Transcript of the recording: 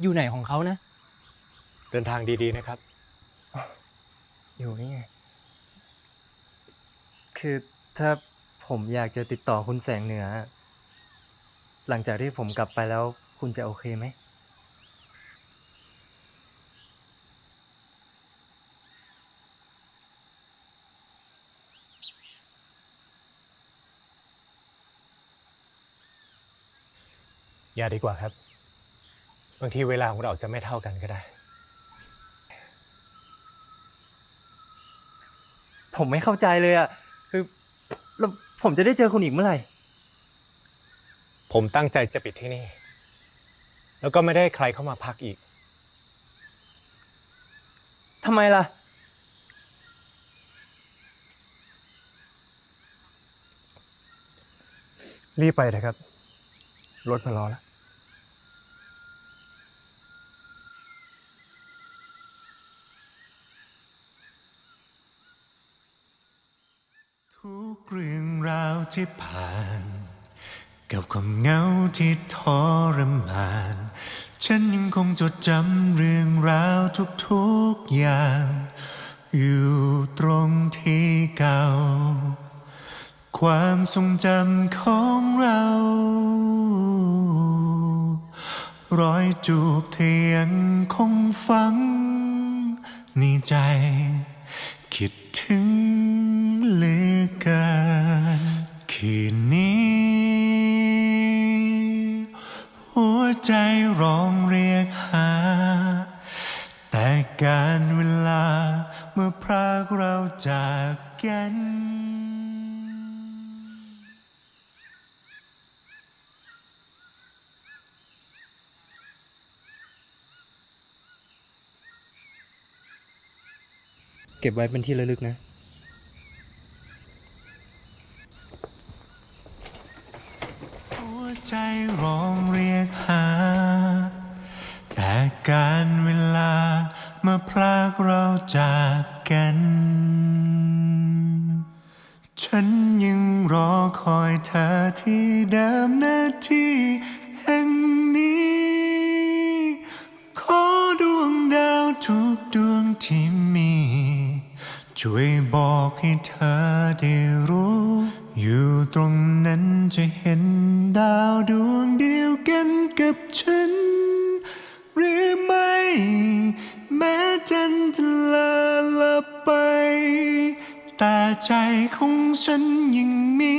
อยู่ไหนของเขานะ เดินทางดีๆนะครับ อยู่นี่ไงคือถ้าผมอยากจะติดต่อคุณแสงเหนือ หลังจากที่ผมกลับไปแล้วคุณจะโอเคไหม อย่าดีกว่าครับ บางทีเวลาของเราจะไม่เท่ากันก็ได้ ผมไม่เข้าใจเลยอะคือแล้วผมจะได้เจอคุณอีกเมื่อไหร่ ผมตั้งใจจะปิดที่นี่ แล้วก็ไม่ได้ให้ใครเข้ามาพักอีก ทำไมล่ะ รีบไปนะครับ รถมารอแล้ว ทุกเรื่องราวที่ผ่าน กับความเหงาที่ทรมาน ฉันยังคงจดจำเรื่องราวทุกๆอย่าง อยู่ตรงที่เก่า ความทรงจำของเรา รอยจูบเทียงคงฝังในใจ คิดถึง คืนนี้ หัวใจร้องเรียกหา แต่การเวลาเมื่อพรากเราจากกันเก็บไว้เป็นที่ระลึกนะ หัว ใจร้องเรียกหา แต่การเวลาเมื่อพรากเราจากกัน ฉันยังรอคอยเธอที่เดิมหน้าที่แห่งนี้ ขอดวงดาวทุกดวงที่มี ช่วย บอกให้เธอได้รู้ อยู่ตรงนั้นจะเห็นดาวดวงเดียวกันกับฉัน หรือไม่ แม้จันจะลาลับไป แต่ใจของฉันยังมี